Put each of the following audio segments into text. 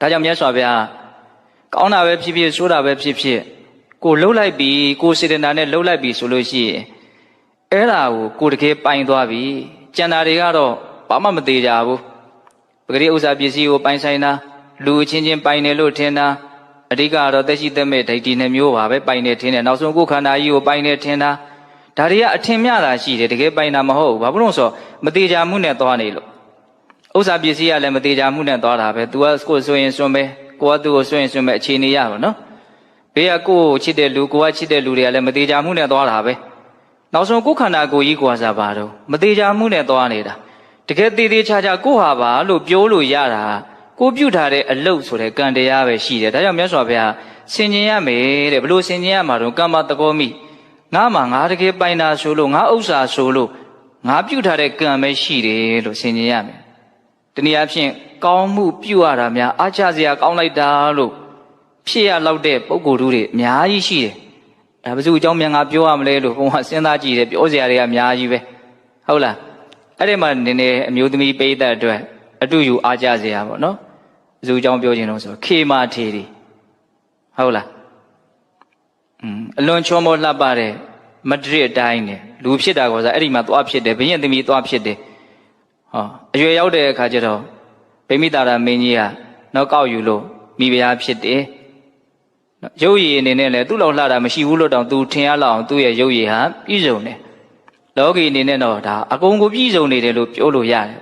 ဒါကြောင့်မြတ်စွာဘုရားကောင်းတာပဲဖြစ်ဖြစ်ဆိုးတာပဲဖြစ်ဖြစ်ကိုလှုပ်လိုက်ပြီကိုစေတနာနဲ့လှုပ်လိုက်ပြီဆိုလို့ရှိရင်အဲ့ဒါကိုကိုတကယ်ပိုင်သွားပြီကျန်တာတွေကတော့ဘာမှမသေးကြဘူးပဂရိဥစ္စာပစ္စည်းကိုပိုင်ဆိုင်တာလူအချင်းချင်းပိုင်တယ်လို့ထင်တာအဓိကကတော့သက်ရှိသက်မဲ့ဒိဋ္ဌိနှမျိုးပါပဲပိုင်နေထင်တယ်နောက်ဆုံးကိုယ်ခန္ဓာကြီးကိုပိုင်နေထင်တာဒါတွေကအထင်မြတာရှိတယ်တကယ်ပိုင်တာမဟုတ်ဘူးဘာဖြစ်လို့လဲဆိုတော့မသေးကြမှုနဲ့သွားနေလို့ ဥစ္စာပစ္စည်းကလည်းမသေးချာမှုနဲ့သွားတာပဲ तू ကကိုယ်ဆိုရင်စွန့်ပဲကိုကသူ့ကိုစွန့်ရင်စွန့်ပဲအခြေအနေရပါနော်ဘေးကကိုယ်ကိုချစ်တဲ့လူကိုကချစ်တဲ့လူတွေကလည်းမသေးချာမှုနဲ့သွားတာပဲနောက်ဆုံးကိုယ်ခန္ဓာကိုယ်ကြီးကွာစားပါတော့မသေးချာမှုနဲ့သွားနေတာတကယ်သေးသေးချာချာကိုဟာပါလို့ပြောလို့ရတာကိုပြုထားတဲ့အလုတ်ဆိုတဲ့ကံတရားပဲရှိတယ်ဒါကြောင့်မြတ်စွာဘုရားဆင်ခြင်ရမယ်တဲ့ဘလို့ဆင်ခြင်ရမှာတော့ကမ္မတကောမိငါမှငါတကယ်ပိုင်တာဆိုလို့ငါဥစ္စာဆိုလို့ငါပြုထားတဲ့ကံပဲရှိတယ်လို့ဆင်ခြင်ရမယ် တနည်းအားဖြင့်ကောင်းမှုပြုရတာများအားချစရာကောင်းလိုက်တာလို့ဖြစ်ရလောက်တဲ့ပုံကိုယ်တို့တွေအများကြီးရှိတယ်။ဒါဘယ်သူအကြောင်းမြန်ငါပြောရမလဲလို့ဘုံကစဉ်းစားကြည့်တယ်ပြောစရာတွေကအများကြီးပဲ။ဟုတ်လား။အဲ့ဒီမှာနည်းနည်းအမျိုးသမီးပိဋကတ်အတွက်အတူယူအားကြစရာပေါ့နော်။ဘယ်သူအကြောင်းပြောခြင်းလို့ဆိုခေမာထေရီဟုတ်လား။อืมအလွန်ချောမောလှပတဲ့မဒရစ်အတိုင်းနဲ့လူဖြစ်တာကောစားအဲ့ဒီမှာသွားဖြစ်တယ်ဘုရင်သမီးသွားဖြစ်တယ် ဟောအရွယ်ရောက်တဲ့အခါကျတော့ဗိမိတာရမင်းကြီးကနောက်ကောက်ယူလို့မိဖုရားဖြစ်တယ်နော်ရုပ်ရည်အနေနဲ့လည်းသူ့လောက်လှတာမရှိဘူးလို့တောင်သူထင်ရလောက်အောင်သူ့ရဲ့ရုပ်ရည်ဟာပြည့်စုံတယ်လောကီအနေနဲ့တော့ဒါအကုန်ကိုပြည့်စုံနေတယ်လို့ပြောလို့ရတယ်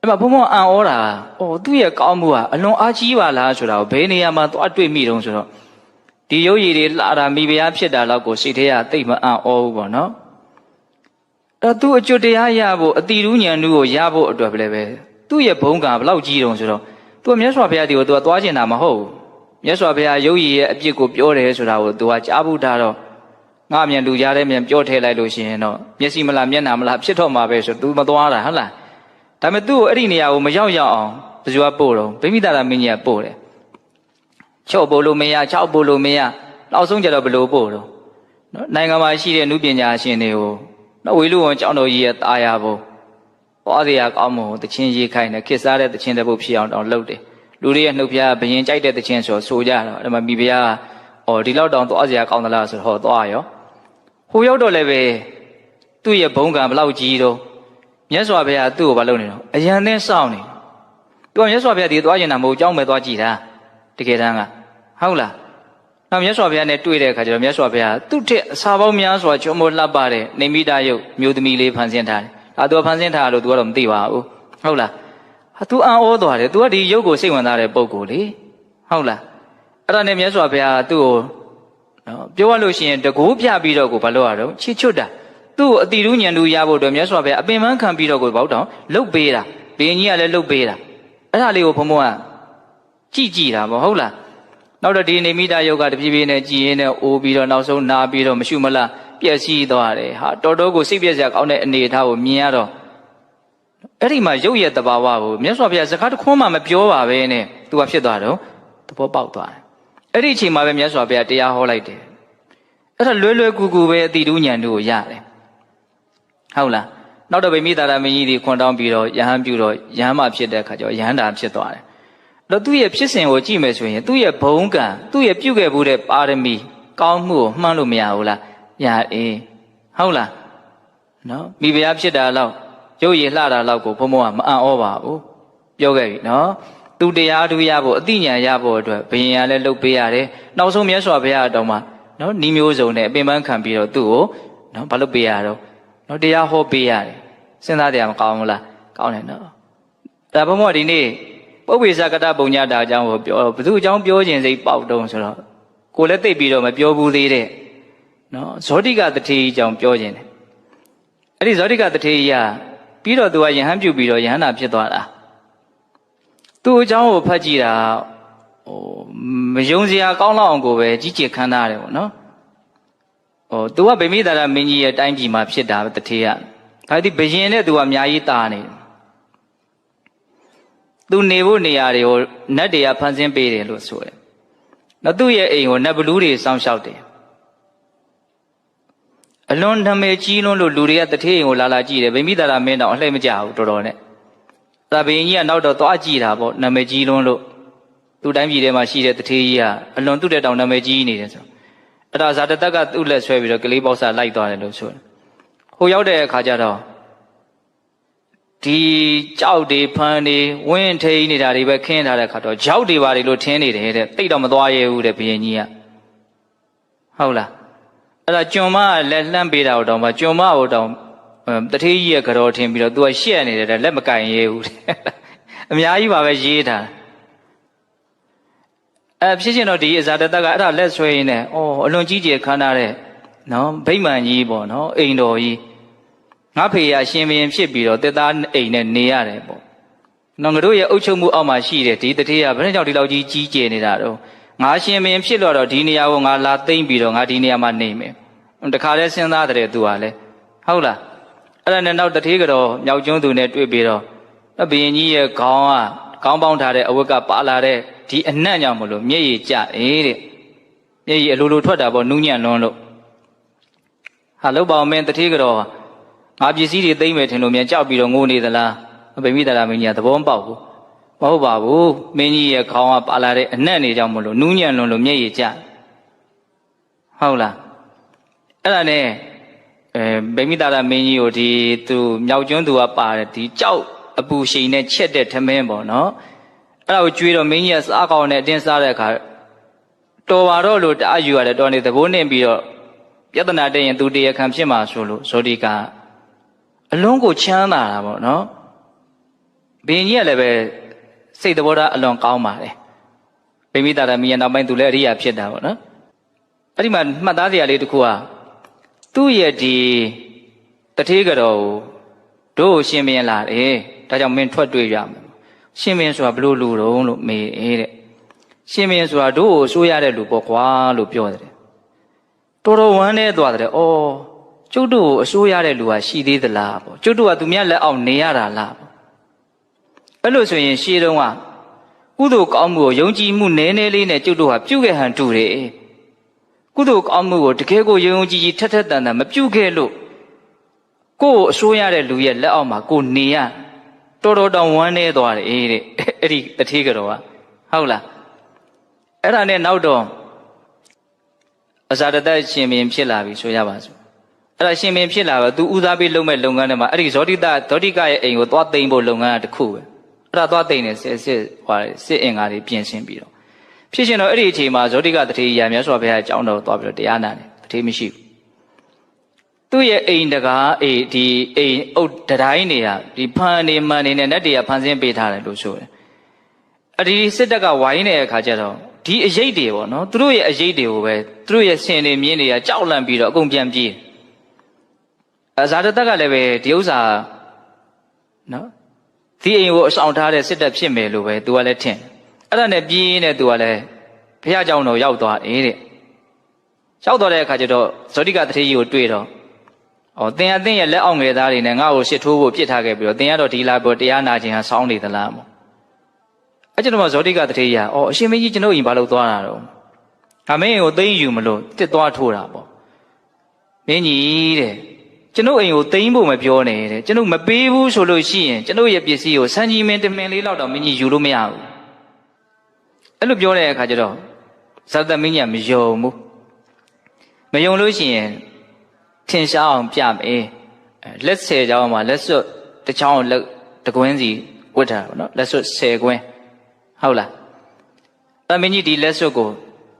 အဲ့မှာဘုံဘုံအံ့ဩတာအော်သူ့ရဲ့ကောင်းမှုကအလွန်အားကြီးပါလားဆိုတာကိုဘယ်နေရာမှာသွားတွေ့မိတုံးဆိုတော့ဒီရုပ်ရည်တွေလှတာမိဖုရားဖြစ်တာလောက်ကိုစိတ်ထဲကသိပ်မအံ့ဩဘူးပေါ့နော် အဲ့သူအကျွတ်တရားရဖို့အတိရူးညံနူးကိုရဖို့အတွက်ပဲလေပဲသူ့ရဲ့ဘုံကဘလောက်ကြီးတုံဆိုတော့သူကမြတ်စွာဘုရားဒီကိုသူကသွားကျင်တာမဟုတ်ဘူးမြတ်စွာဘုရားရုပ်ရည်ရဲ့အပြစ်ကိုပြောတယ်ဆိုတာကိုသူကကြားဘူးထားတော့ငါအမြန်လူကြားတဲ့မြန်ပြောထည့်လိုက်လို့ရှိရင်တော့မျက်စိမလားမျက်နှာမလားဖြစ်တော့မှာပဲဆိုသူမသွားတာဟုတ်လားဒါပေမဲ့သူ့ကိုအဲ့ဒီနေရာကိုမရောက်ရောက်အောင်ဘယ်သူကပို့တော့ဗိမိတာရမင်းကြီးကပို့တယ်ချော့ပို့လို့မရချောက်ပို့လို့မရနောက်ဆုံးကျတော့ဘယ်လိုပို့တော့နော်နိုင်ငံမှာရှိတဲ့နုပညာရှင်တွေကို နော်ဝေလူဝန်ကျောင်းတော်ကြီးရဲ့ตาရဖို့ဟောဒီရကောင်းမွန်တချင်းရေးခိုင်းတယ်ခစ်စားတဲ့တချင်းတစ်ပုတ်ဖြစ်အောင်တောင်လုပ်တယ်လူတွေရဲ့နှုတ်ဖျားဘယင်ကြိုက်တဲ့တချင်းဆိုဆိုကြတော့အဲ့မှာမိဖုရားအော်ဒီလောက်တောင်သွားစရာကောင်းသလားဆိုတော့ဟောသွားရောဟိုရောက်တော့လည်းပဲသူ့ရဲ့ဘုံကံဘလောက်ကြီးတော့မြတ်စွာဘုရားသူ့ကိုမလုပ်နေတော့အရန်သင်းစောင့်နေသူကမြတ်စွာဘုရားဒီသွားကျင်တာမဟုတ်ကြောင်းပဲသွားကြည့်တာတကယ်တမ်းကဟုတ်လား နောက်မြတ်စွာဘုရားနဲ့တွေ့တဲ့အခါကျတော့မြတ်စွာဘုရားသူ့ထက်အစာပေါင်းများစွာချွတ်မိုးလှပ်ပါတဲ့နေမိတာယုတ်မျိုးသမီးလေးဖန်ဆင်းထားတယ်။ဒါသူကဖန်ဆင်းထားတယ်လို့သူကတော့မသိပါဘူး။ဟုတ်လား။ဟာသူအံ့ဩသွားတယ်။ तू ကဒီယုတ်ကိုစိတ်ဝင်စားတဲ့ပုံကိုယ်လေ။ဟုတ်လား။အဲ့ဒါနဲ့မြတ်စွာဘုရားသူ့ကိုနော်ပြောရလို့ရှိရင်တကူပြပြီးတော့ကိုဘာလို့ရတော့ချစ်ချွတ်တာ။သူ့ကိုအတိရူးညံလူရဖို့အတွက်မြတ်စွာဘုရားအပင်ပန်းခံပြီးတော့ကိုဘောက်တောင်လှုပ်ပေးတာ။ဘင်းကြီးကလည်းလှုပ်ပေးတာ။အဲ့ဒါလေးကိုဘုံဘုံကကြည်ကြည်တာပေါ့ဟုတ်လား။ နောက်တော့ဒီနေမိတာယုတ်ကတပြေးပြေးနဲ့ကြည်ရင်းနဲ့အိုးပြီးတော့နောက်ဆုံးနာပြီးတော့မရှုမလားပြက်စီးသွားတယ်ဟာတော်တော်ကိုစိတ်ပြက်စရာကောင်းတဲ့အနေအထားကိုမြင်ရတော့အဲ့ဒီမှာရုပ်ရဲ့တဘာဝကိုမြတ်စွာဘုရားစကားတစ်ခွန်းမှမပြောပါပဲနဲ့သူကဖြစ်သွားတော့သဘောပေါက်သွားတယ်အဲ့ဒီအချိန်မှာပဲမြတ်စွာဘုရားတရားဟောလိုက်တယ်အဲ့ဒါလွယ်လွယ်ကူကူပဲအတိတူးညံတို့ကိုရတယ်ဟုတ်လားနောက်တော့ဗိမိတာရမင်းကြီးဒီခွန်တောင်းပြီးတော့ယဟန်ပြုတော့ယဟန်မှဖြစ်တဲ့အခါကျတော့ယဟန်တာဖြစ်သွားတယ် တော့သူ့ရဲ့ဖြစ်စဉ်ကိုကြည့်မယ်ဆိုရင်သူ့ရဲ့ဘုံကံသူ့ရဲ့ပြုခဲ့မှုတဲ့ပါရမီ ကောင်းမှုကိုမှန်းလို့မရဘူးလားရအေးဟုတ်လားနော်မိဖုရားဖြစ်တာလောက်ရုပ်ရည်လှတာလောက်ကိုဘုံဘုံကမအံ့ဩပါဘူးပြောခဲ့ပြီနော်သူတရားထူးရဖို့အသိဉာဏ်ရဖို့အတွက်ဘယင်ရလည်းလှုပ်ပေးရတယ်နောက်ဆုံးမြတ်စွာဘုရားအတော်မှာနော်ဤမျိုးစုံနဲ့အပင်ပန်းခံပြီးတော့သူ့ကိုနော်ဘာလို့ပေးရတော့နော်တရားဟောပေးရတယ်စဉ်းစားတရားမကောင်းဘူးလားကောင်းတယ်နော်ဒါဘုံမောဒီနေ့ ပုပ္ပေဇကတပုံညတာအကြောင်းကိုပြောဘယ်သူအကြောင်းပြောခြင်းစိတ်ပေါက်တုံးဆိုတော့ကိုလည်းသိပ်ပြီးတော့မပြောဘူးသေးတဲ့နော်ဇောတိကတထေအကြောင်းပြောခြင်းတယ်အဲ့ဒီဇောတိကတထေကြီးကပြီးတော့သူကယဟန်ပြုတ်ပြီးတော့ယဟန်နာဖြစ်သွားတာသူ့အကြောင်းကိုဖတ်ကြည့်တာဟိုမယုံစရာကောင်းလောက်အောင်ကိုပဲကြီးကျယ်ခမ်းနားတယ်ပေါ့နော်ဟိုသူကဗိမိတာရမင်းကြီးရဲ့တိုင်းပြည်မှာဖြစ်တာပဲတထေကဒါဒီဘယင်နဲ့သူကအများကြီးတာနေတယ် သူနေဖို့နေရာတွေကိုနတ်တွေကဖန်ဆင်းပေးတယ်လို့ဆိုတယ်။နော်သူ့ရဲ့အိမ်ကိုနတ်ဘလူးတွေစောင့်ရှောက်တယ်။အလွန်ဓမေကြီးလွန်းလို့လူတွေကတထေးအိမ်ကိုလာလာကြည့်တယ်ဗိမိတာရမင်းတော့အလှည့်မကြဘူးတော်တော်နဲ့။ဒါဘင်းကြီးကနောက်တော့သွားကြည့်တာပေါ့နာမည်ကြီးလွန်းလို့သူ့တိုင်းပြည်ထဲမှာရှိတဲ့တထေးကြီးကအလွန်သူ့တဲ့တောင်နာမည်ကြီးနေတယ်ဆိုအဲ့ဒါဇာတတက်ကသူ့လက်ဆွဲပြီးတော့ကလေးပေါက်စာလိုက်သွားတယ်လို့ဆိုတယ်ဟိုရောက်တဲ့အခါကျတော့ ဒီကြောက်တွေဖမ်းတွေဝင်းထိန်နေတာတွေပဲခင်းထားတဲ့အခါတော့ကြောက်တွေပါတွေလို့ထင်းနေတယ်တဲ့တိတ်တော့မသွားရဲဘူးတဲ့ဘုရင်ကြီးကဟုတ်လားအဲ့ဒါကျွန်မကလက်လှမ်းပေးတာတော့မှကျွန်မကိုတော့တထေးကြီးရဲ့ကြောထင်းပြီးတော့ तू ကရှက်နေတယ်တဲ့လက်မကင်ရဲဘူးတဲ့အများကြီးပါပဲရေးထားအဲဖြစ်ချင်းတော့ဒီအဇာတတကအဲ့ဒါလက်ဆွဲရင်းနဲ့အော်အလွန်ကြီးကျယ်ခမ်းနားတဲ့နော်ဗိမ္မာန်ကြီးပေါ့နော်အိမ်တော်ကြီး ငါဖေရရှင်ဘရင်ဖြစ်ပြီးတော့တက်သားအိမ်နဲ့နေရတယ်ပေါ့နော်ငါတို့ရဲ့အုပ်ချုပ်မှုအောက်မှာရှိတဲ့ဒီတတိယဘယ်နဲ့ကြောင့်ဒီလောက်ကြီးကြီးကျယ်နေတာတော့ငါရှင်ဘရင်ဖြစ်တော့တော့ဒီနေရာကိုငါလာသိမ့်ပြီးတော့ငါဒီနေရာမှာနေမယ်တခါလဲစဉ်းစားတဲ့သူကလည်းဟုတ်လားအဲ့ဒါနဲ့နောက်တထေးကတော့မြောက်ကျွန်းသူနဲ့တွေ့ပြီးတော့ဘုရင်ကြီးရဲ့ခေါင်းကခေါင်းပေါင်းထားတဲ့အဝတ်ကပါလာတဲ့ဒီအနံ့ကြောင့်မလို့မျက်ရည်ကျတယ်တဲ့မျက်ရည်အလိုလိုထွက်တာပေါ့နူးညံ့လွန်းလို့ဟာလောက်ပါအောင်မင်းတတိကတော့ ငါပစ္စည်းတွေသိမ့်မယ်ထင်လို့မြန်ကြောက်ပြီးတော့ငိုနေသလားဗိမိတာရမင်းကြီးကသဘောမပေါက်ဘူးမဟုတ်ပါဘူးမင်းကြီးရဲ့ခေါင်းကပါလာတဲ့အနံ့နေကြောင့်မလို့နူးညံ့လွန်းလို့မျက်ရည်ကျဟုတ်လားအဲ့ဒါနဲ့အဲဗိမိတာရမင်းကြီးကိုဒီသူမြောက်ကျွန်းသူကပါတယ်ဒီကြောက်အပူရှိန်နဲ့ချက်တဲ့ထမင်းပေါ့နော်အဲ့ဒါကိုကျွေးတော့မင်းကြီးကစားကောင်းနဲ့အတင်းစားတဲ့အခါတော်ပါတော့လို့တအားယူရတယ်တော်နေသဘောနဲ့ပြီးတော့ပြဿနာတက်ရင်သူတရားခံဖြစ်မှာဆိုလို့ဇောဒီက အလုံးကိုချမ်းသာတာပေါ့နော်ဘင်းကြီးကလည်းပဲစိတ်သဘောထားအလွန်ကောင်းပါတယ်ဗိမိတာရမီးရဲ့နောက်ပိုင်းသူလည်းအရိယာဖြစ်တာပေါ့နော်အဲ့ဒီမှာမှတ်သားစရာလေးတစ်ခုကသူ့ရဲ့ဒီတထေးကတော်ကိုတို့ရှင်မင်းလာတယ်ဒါကြောင့်မင်းထွက်တွေ့ရမယ်ရှင်မင်းဆိုတာဘလို့လူတုံးလို့မေးတဲ့ရှင်မင်းဆိုတာတို့ကိုဆိုးရတဲ့လူပေါ့ကွာလို့ပြောတယ်တော်တော်ဝမ်းနေသွားတယ်ဩ ကျုပ်တို့ကိုအဆိုးရတဲ့လူကရှိသေးသလားပေါ့ကျုပ်တို့ကသူမြတ်လက်အောင်နေရတာလားပေါ့အဲ့လိုဆိုရင်ရှေးတုန်းကကုသိုလ်ကောင်းမှုကိုယုံကြည်မှုနည်းနည်းလေးနဲ့ကျုပ်တို့ဟာပြုခဲ့ဟန်တူတယ်ကုသိုလ်ကောင်းမှုကိုတကယ်ကိုယုံယုံကြည်ကြည်ထက်ထက်တန်တန်မပြုခဲ့လို့ကိုယ်ကိုအဆိုးရတဲ့လူရဲ့လက်အောက်မှာကိုနေရတော်တော်တောင်ဝမ်းနေသွားတယ်တဲ့အဲ့ဒီတတိကတော်ကဟုတ်လားအဲ့ဒါနဲ့နောက်တော့အဇာတတရှင်ဘင်ဖြစ်လာပြီဆိုရပါစို့ အဲ့ဒါရှင်ဘင်ဖြစ်လာတော့သူဦးစားပေးလုပ်မဲ့လုပ်ငန်းတွေမှာအဲ့ဒီဇောတိတဇောတိကရဲ့အိမ်ကိုသွားသိမ်းဖို့လုပ်ငန်းကတစ်ခုပဲအဲ့ဒါသွားသိမ်းနေစစ်စစ်ဟွာစစ်အင်္ဂါတွေပြင်ဆင်ပြီးတော့ဖြစ်ရှင်တော့အဲ့ဒီအချိန်မှာဇောတိကတတိရာမြတ်စွာဘုရားအကြောင်းတော်သွားပြီးတော့တရားနာတယ်တတိမရှိဘူးသူ့ရဲ့အိမ်တကားအေးဒီအိမ်အုတ်တတိုင်းနေရဒီဖန်နေမှန်နေနဲ့နတ်တွေကဖန်ဆင်းပေးထားတယ်လို့ဆိုတယ်အဒီစစ်တပ်ကဝိုင်းနေတဲ့အခါကျတော့ဒီအရေးတွေပေါ့နော်သူတို့ရဲ့အရေးတွေကိုပဲသူတို့ရဲ့ဆင်နေမြင်းတွေကကြောက်လန့်ပြီးတော့အကုန်ပြန်ပြေးအ ဇာတတက်ကလည်းပဲဒီဥစ္စာနော်ဒီအိမ်ကိုအဆောင်ထားတဲ့စစ်တပ်ဖြစ်မယ်လို့ပဲသူကလည်းထင်အဲ့ဒါနဲ့ပြေးနေသူကလည်းဘုရားကျောင်းတော်ရောက်သွားတယ်တဲ့ရောက်သွားတဲ့အခါကျတော့ဇောတိကတထေးကြီးကိုတွေ့တော့။အော်သင်အသင်ရဲ့လက်အောက်ငယ်သားတွေနဲ့ငါ့ကိုရှစ်ထိုးဖို့ပြစ်ထားခဲ့ပြီးတော့သင်ကတော့ဒီလာပေါ်တရားနာခြင်းဟာစောင်းနေသလားမို့။အဲ့ကျွန်တော်ကဇောတိကတထေးရ။အော်အရှင်မင်းကြီးကျွန်ုပ်ရင်ဘာလို့သွားတာတော့။အမင်းကိုသိမ့်ယူမလို့တစ်သွားထိုးတာပေါ့။မင်းကြီးတဲ့ ကျွန်ုပ်အိမ်ကိုသိမ့်ဖို့မပြောနဲ့တဲ့ကျွန်ုပ်မပေးဘူးဆိုလို့ရှိရင်ကျွန်ုပ်ရဲ့ပစ္စည်းကိုစံကြီးမင်းတမင်လေးလောက်တော့မင်းကြီးယူလို့မရဘူး။အဲ့လိုပြောတဲ့အခါကျတော့ဇာတမင်းကြီးကမယုံဘူး။မယုံလို့ရှိရင်ထင်ရှားအောင်ပြမယ်လက်ဆယ်ကြောင်းမှာလက်စွပ်တစ်ချောင်းလက်တကွင်းစီဝတ်ထားတာပေါ့နော်လက်စွပ်10ကွင်းဟုတ်လားအမင်းကြီးဒီလက်စွပ်ကို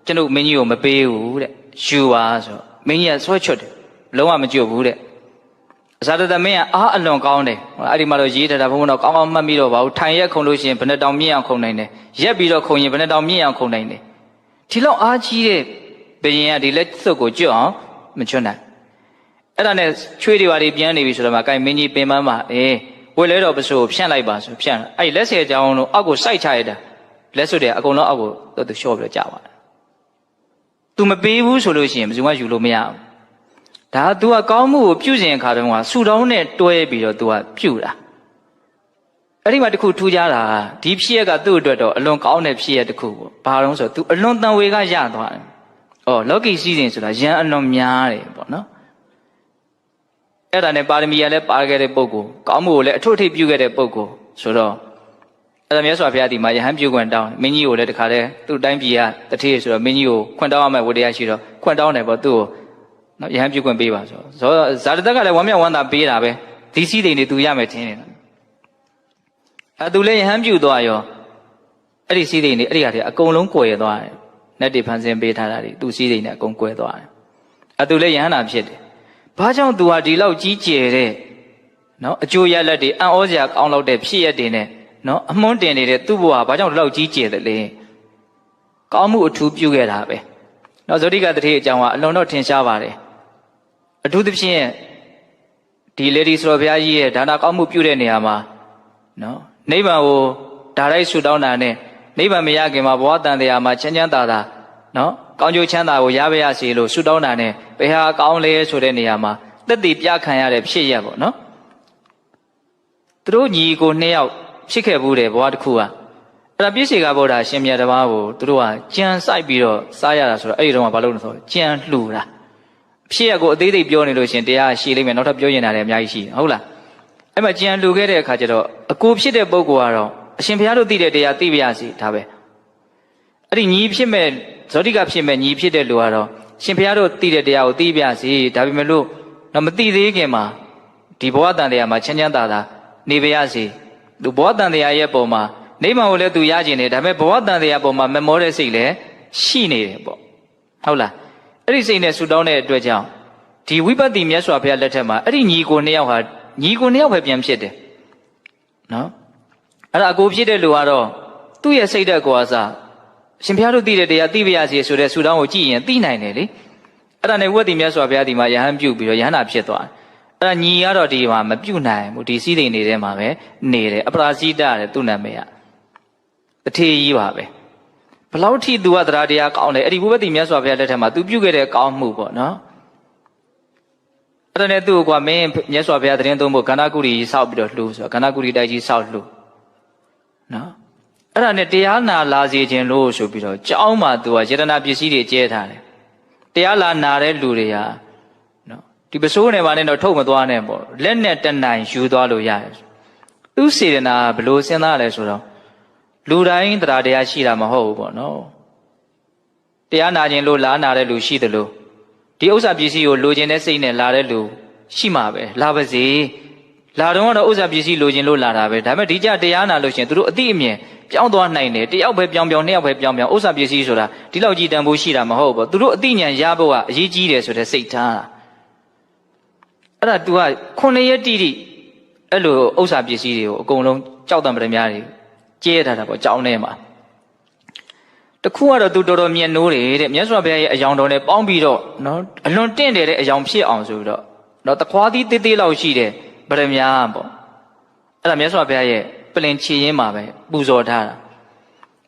ကျွန်ုပ်မင်းကြီးကိုမပေးဘူးတဲ့ယူပါဆိုမင်းကြီးကဆွဲချွတ်တယ်လုံးဝမကြွဘူးတဲ့အ ဇာတသမင်းကအားအလွန်ကောင်းတယ်အဲ့ဒီမှာတော့ရေးထားတာဘုံဘုံတော့ကောင်းကောင်းမှတ်ပြီးတော့ပါဘူးထိုင်ရက်ခုံလို့ရှိရင်ဘယ်နှတောင်မြင့်အောင်ခုံနိုင်တယ်ရက်ပြီးတော့ခုံရင်ဘယ်နှတောင်မြင့်အောင်ခုံနိုင်တယ်ဒီလောက်အားကြီးတဲ့ဘယင်ကဒီလက်စွပ်ကိုကြွအောင်မချွတ်နိုင်အဲ့ဒါနဲ့ချွေးတွေပါတွေပြန်နေပြီဆိုတော့မှကိုင်မင်းကြီးပင်ပန်းပါအေးဝေလဲတော်ပစိုးကိုဖြန့်လိုက်ပါဆိုဖြန့်အဲ့လက်ဆယ်ကြောင်းလုံးအောက်ကိုစိုက်ချရတာလက်စွပ်တွေအကုန်လုံးအောက်ကိုသူလျှော့ပြီးတော့ကြာပါတယ်။ तू မပေးဘူးဆိုလို့ရှိရင်ဘယ်သူမှယူလို့မရဘူး။ ဒါ तू ကကောင်းမှုကိုပြုစဉ်အခါတုန်းကဆူတောင်းနဲ့တွဲပြီးတော့ तू ကပြုတာ။အဲ့ဒီမှာတခုထူးခြားတာဒီဖြစ်ရကသူ့အတွက်တော့အလွန်ကောင်းတဲ့ဖြစ်ရတခုပေါ့။ဘာလို့ဆိုတော့ तू အလွန်တန်ဝေကရသွားတယ်။အော်လောကီစည်းစိမ်ဆိုတာရန်အလွန်များတယ်ပေါ့နော်။အဲ့ဒါနဲ့ပါရမီရလည်းပါခဲ့တဲ့ပုဂ္ဂိုလ်ကောင်းမှုကိုလည်းအထွတ်အထိပ်ပြုခဲ့တဲ့ပုဂ္ဂိုလ်ဆိုတော့ အဲ့ဒါမြတ်စွာဘုရားဒီမှာယဟန်ပြုခွင့်တောင်းတယ်မင်းကြီးကိုလည်းတခါတည်းသူ့တိုင်းပြည်ကတထေးဆိုတော့မင်းကြီးကိုခွင့်တောင်းရမယ့်ဝတ္တရားရှိတော့ခွင့်တောင်းတယ်ပေါ့သူ့ကို နော်ယဟန်ပြုခွင့်ပေးပါဆိုဆိုတော့ဇာတတက်ကလည်းဝမ်းမြောက်ဝမ်းသာပေးတာပဲဒီစည်းစိမ်တွေသူရမယ်ထင်နေတာအဲသူလည်းယဟန်ပြုသွားရောအဲ့ဒီစည်းစိမ်တွေအဲ့ဒီဟာတွေအကုန်လုံးကွယ်သွားတယ်နတ်တွေဖန်ဆင်းပေးထားတာတွေသူစည်းစိမ်တွေအကုန်ကွယ်သွားတယ်အဲသူလည်းယဟန်နာဖြစ်တယ်ဘာကြောင့်သူဟာဒီလောက်ကြီးကျယ်တဲ့နော်အကျိုးရလက်တွေအံ့ဩစရာကောင်းလောက်တဲ့ဖြစ်ရက်တွေနဲ့နော်အမွှန်းတင်နေတဲ့သူ့ဘဝဘာကြောင့်ဒီလောက်ကြီးကျယ်တယ်လဲကောင်းမှုအထူးပြုခဲ့တာပဲနော်ဇောတိကတတိအကြောင်းကအလွန်တော့ထင်ရှားပါတယ် အထူးသဖြင့်ဒီလေဒီဆိုတော်ဘုရားကြီးရဲ့ဒါနာကောင်းမှုပြုတဲ့နေရာမှာနော်နိဗ္ဗာန်ကိုဒါရိုက်ဆူတောင်းတာနဲ့နိဗ္ဗာန်မရခင်မှာဘဝတန်တရားမှာချမ်းချမ်းသာသာနော်ကောင်းကျိုးချမ်းသာကိုရပါရစေလို့ဆူတောင်းတာနဲ့ဘယ်ဟာကောင်းလဲဆိုတဲ့နေရာမှာတက်တည်ပြခံရတဲ့ဖြစ်ရပေါ့နော်သူတို့ညီကိုနှစ်ယောက်ဖြစ်ခဲ့ဘူးတယ်ဘဝတစ်ခုကအဲ့ဒါပြည့်စေကဗုဒ္ဓရှင်မြတ်တစ်ပါးကိုသူတို့ကကြံစိုက်ပြီးတော့စားရတာဆိုတော့အဲ့ဒီတော့ကဘာလို့လဲဆိုတော့ကြံလှူတာ ဖြစ်ရကိုအသေးသေးပြောနေလို့ရှင်တရားရှိလိမ့်မယ်နောက်ထပ်ပြောရင်လည်းအများကြီးရှိတယ်ဟုတ်လားအဲ့မှာကြံလှူခဲ့တဲ့အခါကျတော့အကိုဖြစ်တဲ့ပုဂ္ဂိုလ်ကတော့အရှင်ဘုရားတို့သိတဲ့တရားသိပါရစီဒါပဲအဲ့ဒီညီဖြစ်မဲ့ဇောတိကဖြစ်မဲ့ညီဖြစ်တဲ့လူကတော့ရှင်ဘုရားတို့သိတဲ့တရားကိုသိပါစီဒါပေမဲ့လို့တော့မသိသေးခင်မှာဒီဘဝတန်တရားမှာချမ်းချမ်းသာသာနေပါရစီသူဘဝတန်တရားရဲ့ပုံမှာနိဗ္ဗာန်ကိုလည်းသူရကျင်တယ်ဒါပေမဲ့ဘဝတန်တရားပုံမှာမမောတဲ့စိတ်လည်းရှိနေတယ်ပေါ့ဟုတ်လား အဲ့ဒီစိတ်နဲ့ဆူတောင်းတဲ့အတွက်ကြောင့်ဒီဝိပဿနာမြတ်စွာဘုရားလက်ထက်မှာအဲ့ဒီညီကိုနှစ်ယောက်ဟာညီကိုနှစ်ယောက်ပဲပြန်ဖြစ်တယ်နော်အဲ့ဒါအကိုဖြစ်တဲ့လူကတော့သူ့ရဲ့စိတ်ဓာတ်ကိုအစားရှင်ဘုရားတို့သိတဲ့တရားသိပါရစေဆိုတဲ့ဆူတောင်းကိုကြည့်ရင်သိနိုင်တယ်လေအဲ့ဒါနဲ့ဝိပဿနာမြတ်စွာဘုရားဒီမှာယဟန်ပြုတ်ပြီးတော့ယဟန္တာဖြစ်သွားတယ်အဲ့ဒါညီကတော့ဒီမှာမပြုတ်နိုင်ဘူးဒီစည်းစိမ်နေထဲမှာပဲနေတယ်အပရာဇိတတဲ့သူ့နာမည်ကတထေကြီးပါပဲ ဘလောက်ထိ तू ကတရားတရားကောင်းလဲအဲ့ဒီဘုဘတိမြတ်စွာဘုရားလက်ထက်မှာ तू ပြုခဲ့တဲ့ကောင်းမှုပေါ့နော်အဲ့ဒါနဲ့သူ့ကိုကမင်းမြတ်စွာဘုရားသတင်းသုံးဖို့ကန္နာကုရီဆောက်ပြီးတော့လှူဆိုတော့ကန္နာကုရီတိုက်ကြီးဆောက်လှူနော်အဲ့ဒါနဲ့တရားနာလာစေခြင်းလို့ဆိုပြီးတော့ကြောင်းမှာသူကယတနာပစ္စည်းတွေကျဲထားတယ်တရားလာနာတဲ့လူတွေဟာနော်ဒီပစိုးနယ်မှာနဲ့တော့ထုတ်မသွားနဲ့ပေါ့လက်နဲ့တဏှာယူသွားလို့ရတယ်သူစေတနာဘလို့စဉ်းစားလဲဆိုတော့ လူတိုင်းတရားတရားရှိတာမဟုတ်ဘူးပေါ့နော်တရားနာခြင်းလို့လာနာတဲ့လူရှိတယ်လို့ဒီဥစ္စာပစ္စည်းကိုလိုချင်တဲ့စိတ်နဲ့လာတဲ့လူရှိမှာပဲလာပါစေလာတော့ကတော့ဥစ္စာပစ္စည်းလိုချင်လို့လာတာပဲဒါပေမဲ့ဒီကြတရားနာလို့ရှင်သူတို့အတိအမြင်ပြောင်းသွားနိုင်တယ်တယောက်ပဲပြောင်းပြောင်းနှစ်ယောက်ပဲပြောင်းပြောင်းဥစ္စာပစ္စည်းဆိုတာဒီလောက်ကြီးတန်ဖိုးရှိတာမဟုတ်ဘူးသူတို့အတိညာရဖို့ကအရေးကြီးတယ်ဆိုတဲ့စိတ်ထားတာအဲ့ဒါ तू ကခုနှစ်ရက်တိတိအဲ့လိုဥစ္စာပစ္စည်းတွေကိုအကုန်လုံးကြောက်တံပရမများတွေ ကျဲထားတာပေါ့ကြောင်းထဲမှာတခုကတော့သူတော်တော်မြတ်နိုးတယ်တဲ့မြတ်စွာဘုရားရဲ့အယောင်တော်နဲ့ပေါင်းပြီးတော့နော်အလွန်တင့်တယ်တဲ့အယောင်ဖြစ်အောင်ဆိုပြီးတော့နော်တခွားသီးတေးသေးလောက်ရှိတယ်ဗရမ ्या ပေါ့အဲ့ဒါမြတ်စွာဘုရားရဲ့ပလင်ချီရင်းမှာပဲပူဇော်ထားတာ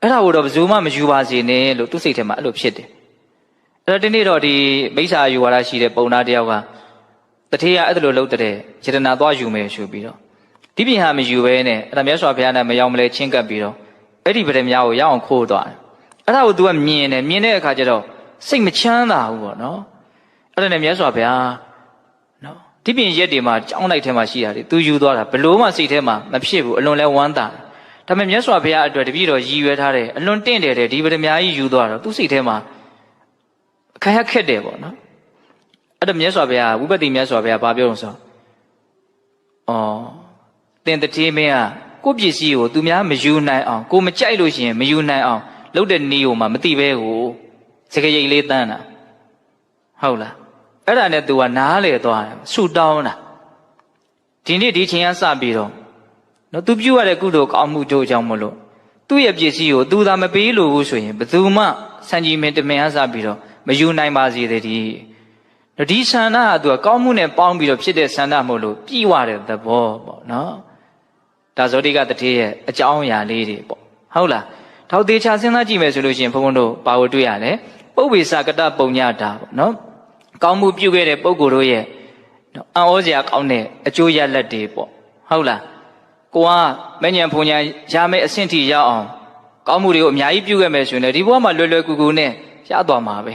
အဲ့ဒါကိုတော့ဘယ်သူမှမယူပါစေနဲ့လို့သူ့စိတ်ထဲမှာအဲ့လိုဖြစ်တယ်အဲ့တော့ဒီနေ့တော့ဒီမိစ္ဆာယူဝါဒရှိတဲ့ပုံနာတယောက်ကတထေးကအဲ့ဒါလိုလုပ်တဲ့ယတနာသွားယူမယ်ဆိုပြီးတော့ ဒီပြင်ဟာမယူဘဲနဲ့အဲ့ဒါမြတ်စွာဘုရားနဲ့မရောက်မလဲချင်းကပ်ပြီးတော့အဲ့ဒီဗရမများကိုရအောင်ခိုးသွားတယ်အဲ့ဒါကို तू ကမြင်တယ်မြင်တဲ့အခါကျတော့စိတ်မချမ်းသာဘူးပေါ့နော်အဲ့ဒါနဲ့မြတ်စွာဘုရားနော်ဒီပြင်ရက်တွေမှာကြောင်းလိုက်ထဲမှာရှိရတယ် तू ယူသွားတာဘလို့မှစိတ်ထဲမှာမဖြစ်ဘူးအလွန်လဲဝမ်းသာဒါပေမဲ့မြတ်စွာဘုရားအတွက်တပည့်တော်ရည်ရွယ်ထားတယ်အလွန်တင့်တယ်တဲ့ဒီဗရမများကြီးယူသွားတော့သူ့စိတ်ထဲမှာအခက်ရခက်တယ်ပေါ့နော်အဲ့ဒါမြတ်စွာဘုရားဝိပဿနာမြတ်စွာဘုရားဘာပြောလို့ဆိုတော့အော် တင်တတိမင်းကကိုယ့်ပစ္စည်းကိုသူများမယူနိုင်အောင်ကိုမကြိုက်လို့ရှိရင်မယူနိုင်အောင်လှုပ်တဲ့နေကိုမှမသိပဲကိုစကရိတ်လေးတန်းတာဟုတ်လားအဲ့ဒါနဲ့ तू ကနားလေသွားတယ်ဆူတောင်းတာဒီနေ့ဒီချိန်ကစပြီးတော့နော် तू ပြုတ်ရတဲ့ကုသိုလ်ကောင်းမှုတို့ကြောင့်မလို့သူ့ရဲ့ပစ္စည်းကို तू သာမပေးလို့ဘူးဆိုရင်ဘယ်သူမှစံကြီးမင်းတမင်အားစပြီးတော့မယူနိုင်ပါစေတည်းဒီဆန္ဒက तू ကကောင်းမှုနဲ့ပေါင်းပြီးတော့ဖြစ်တဲ့ဆန္ဒမဟုတ်လို့ပြည့်ဝတဲ့သဘောပေါ့နော် ဒါဇောတိကတတိရဲ့အကြောင်းအရာလေးတွေပေါ့ဟုတ်လားထောက်သေးချစဉ်းစားကြည့်မယ်ဆိုလို့ရှိရင်ဘုန်းဘုန်းတို့ပါဝတွေ့ရလဲပုပ္ပေစကတပုံညတာပေါ့နော်ကောင်းမှုပြုခဲ့တဲ့ပုဂ္ဂိုလ်တို့ရဲ့အံ့ဩစရာကောင်းတဲ့အကျိုးရလဒ်တွေပေါ့ဟုတ်လားကိုကမဉ္ဇဉ်ဖုန်ညာရမယ့်အဆင့်ထိရောက်အောင်ကောင်းမှုတွေကိုအများကြီးပြုခဲ့မယ်ဆိုရင်ဒီဘဝမှာလွယ်လွယ်ကူကူနဲ့ရသွားမှာပဲ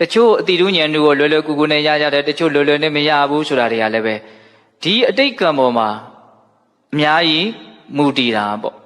တချို့အတိတုဉဏ်တို့ကိုလွယ်လွယ်ကူကူနဲ့ရကြတယ်တချို့လွယ်လွယ်နဲ့မရဘူးဆိုတာတွေကလည်းပဲဒီအတိတ်ကံပေါ်မှာ အများကြီးမူတည်တာပေါ့